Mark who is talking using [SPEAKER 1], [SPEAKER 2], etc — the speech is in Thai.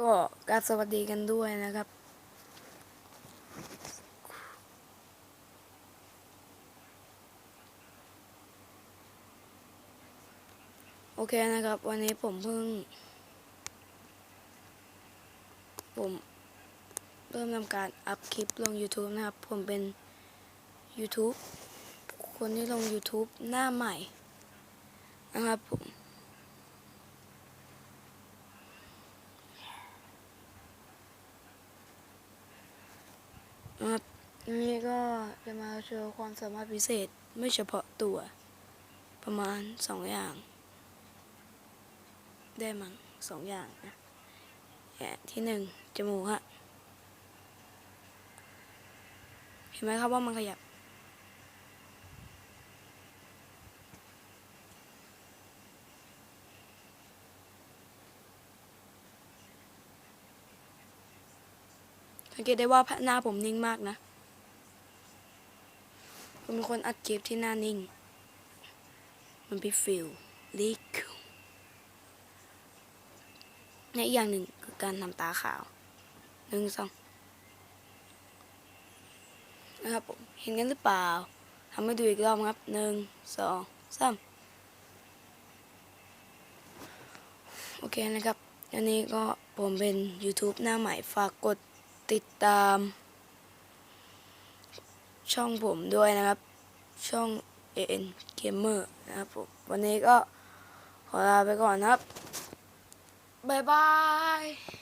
[SPEAKER 1] ก็กราบสวัสดีกันด้วยนะครับ โอเคนะครับ วันนี้ผมเพิ่ง ผมเริ่มทำการอัพคลิปลง YouTube นะครับ ผมเป็น YouTube คนที่ลง YouTube หน้าใหม่นะครับผม ครับนนี้ก็จะมาโชว์ความสามารถพิเศษไม่เฉพาะตัว ประมาณสองอย่าง ได้มั้งสองอย่างนะที่หนึ่งจมูกฮะเห็นไหมครับว่ามันขยับ สังเกตได้ว่าหน้าผมนิ่งมากนะ ผมเป็นคนอัดคลิปที่หน้านิ่ง มันพี่ฟิลลิกและอีกอย่างหนึ่งคือการทำตาขาวหนึ่งสองนะครับผมเห็นกันหรือเปล่าทำให้ดูอีกรอบครับหนึ่งสองสามโอเคนะครับ อันนี้ก็ผมเป็น YouTube หน้าใหม่ฝากกด ติดตาม ช่องผมด้วยนะครับ ช่อง AN Gamer นะครับผม วันนี้ก็ขอลาไปก่อนครับ บ๊ายบาย